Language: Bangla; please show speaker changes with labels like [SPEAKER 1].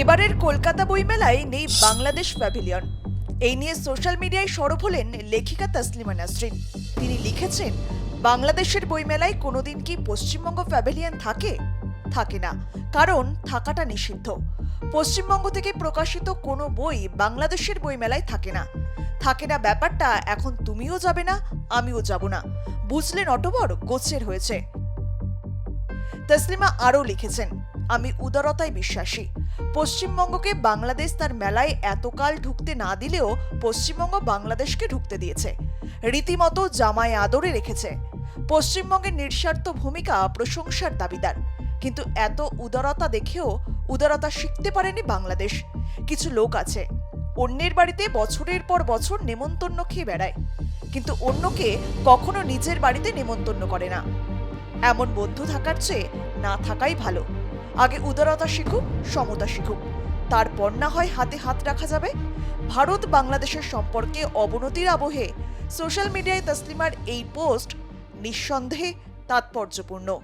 [SPEAKER 1] এবারের কলকাতা বইমেলায় নেই বাংলাদেশ প্যাভিলিয়ন। এই নিয়ে সোশ্যাল মিডিয়ায় সরব হলেন লেখিকা তাসলিমা নাসরিন। তিনি লিখেছেন, বাংলাদেশের বইমেলায় কোনোদিন কি পশ্চিমবঙ্গ প্যাভিলিয়ন থাকে? থাকে না, কারণ থাকাটা নিষিদ্ধ। পশ্চিমবঙ্গ থেকে প্রকাশিত কোনো বই বাংলাদেশের বইমেলায় থাকে না। থাকে না ব্যাপারটা, এখন তুমিও যাবে না, আমিও যাব না। বুঝলেন অটবর, গোছের হয়েছে। তসলিমা আরও লিখেছেন আমি উদারতায় বিশ্বাসী। পশ্চিমবঙ্গকে বাংলাদেশ তার মেলায় এতকাল ঢুকতে না দিলেও পশ্চিমবঙ্গ বাংলাদেশকে ঢুকতে দিয়েছে। রীতিমতো জামায় আদরে রেখেছে। পশ্চিমবঙ্গের নিঃস্বার্থ ভূমিকা প্রশংসার দাবিদার। কিন্তু এত উদারতা দেখেও উদারতা শিখতে পারেনি বাংলাদেশ। কিছু লোক আছে, অন্যের বাড়িতে বছরের পর বছর নেমন্তন্ন খেয়ে বেড়ায়। কিন্তু অন্যকে কখনো নিজের বাড়িতে নেমন্তন্ন করে না। এমন বন্ধু থাকার চেয়ে না থাকাই ভালো। আগে উদারতা শিখুক, সমতা শিখুক। তারপর না হয় হাতে হাত রাখা যাবে। ভারত বাংলাদেশের সম্পর্কে অবনতির আবহে সোশ্যাল মিডিয়ায় তসলিমার এই পোস্ট নিঃসন্দেহে তাৎপর্যপূর্ণ।